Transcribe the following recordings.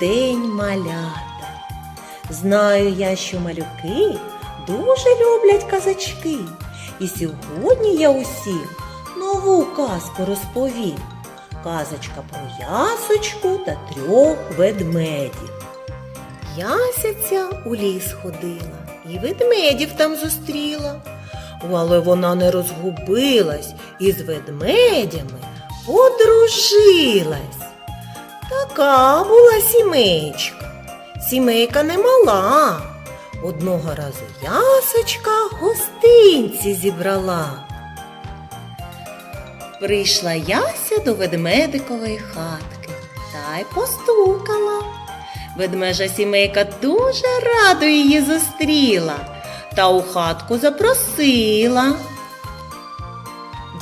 день, малята! Знаю я, що малюки дуже люблять казачки. І сьогодні я усім нову казку розповім. Казочка про ясочку та трьох ведмедів. Ясяця у ліс ходила і ведмедів там зустріла. Але вона не розгубилась і з ведмедями подружилась. Така була сімейка. Сімейка не мала. Одного разу ясочка гостинці зібрала. Прийшла Яся до ведмедикової хатки та й постукала. Ведмежа сімейка дуже радо її зустріла та у хатку запросила.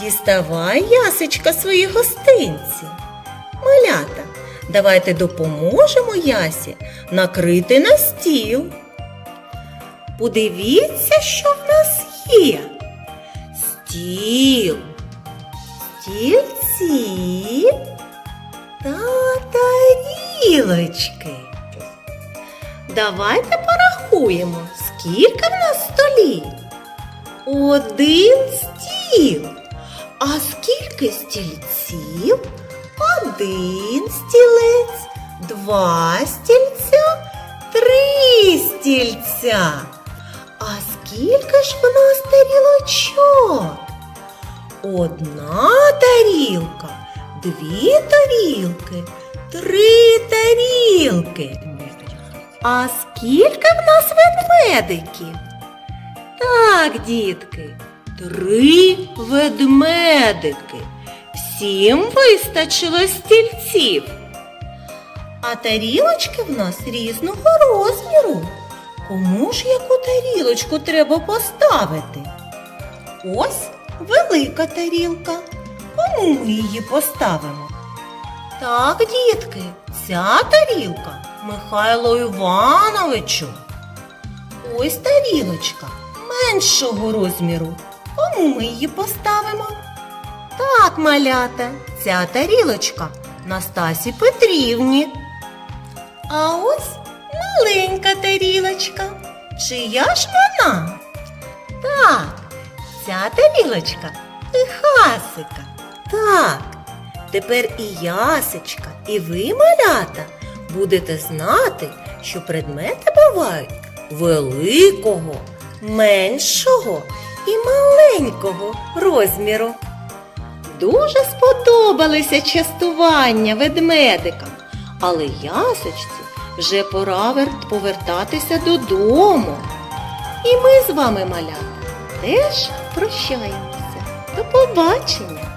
Діставай, ясечка, свої гостинці. Малята, давайте допоможемо Ясі накрити на стіл. Подивіться, що в нас є. Стіл, стільці та тарілочки. Давайте порахуємо, скільки в нас столів. Один стіл. А скільки стільців? Один стілець, два стільця, три стільця. А скільки ж в нас тарілочок? Одна тарілка, дві тарілки, три тарілки. А скільки в нас ведмедиків? Так, дітки, три ведмедики. Всім вистачило стільців. А тарілочки в нас різного розміру. Кому ж яку тарілочку треба поставити? Ось велика тарілка. Кому ми її поставимо? Так, дітки, ця тарілка Михайлу Івановичу. Ось тарілочка меншого розміру. Кому ми її поставимо? Так, малята, ця тарілочка Настасі Петрівні. А ось маленька тарілочка. Чия ж вона? Так, ця тарілочка Михасика. Так, тепер і ясечка, і ви, малята, будете знати, що предмети бувають великого, меншого і маленького розміру. Дуже сподобалися частування ведмедикам, але ясочці вже пора повертатися додому. І ми з вами, малята, теж прощаємося. До побачення!